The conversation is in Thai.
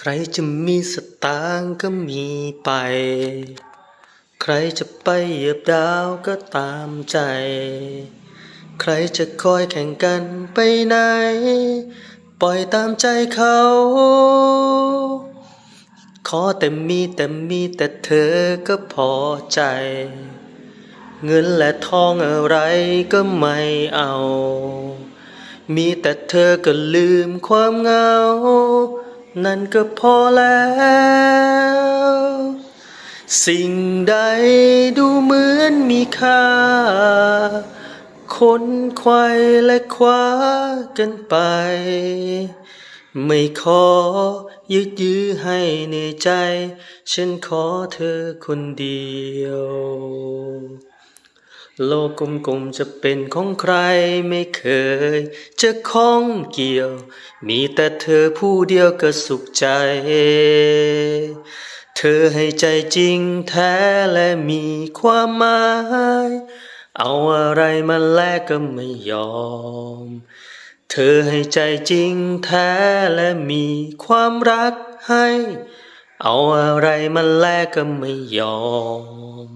ใครจะมีสตางค์ก็มีไป ใครจะไปเหยียบดาวก็ตามใจ ใครจะคอยแข่งกันไปไหน ปล่อยตามใจเขา ขอแต่มีแต่มีแต่เธอก็พอใจ เงินและทองอะไรก็ไม่เอา มีแต่เธอก็ลืมความเหงา นั่นก็พอแล้ว สิ่งใดดูเหมือนมีค่าคนควายและคว้ากันไป ไม่ขอยืดยื้อให้ในใจ ฉันขอเธอคนเดียว โลกกลมๆจะเป็นของใครไม่เคย จะข้องเกี่ยว มีแต่เธอผู้เดียวก็สุขใจ เธอให้ใจจริงแท้และมีความหมาย เอาอะไรมาแลกก็ไม่ยอม เธอให้ใจจริงแท้และมีความรักให้ เอาอะไรมาแลกก็ไม่ยอม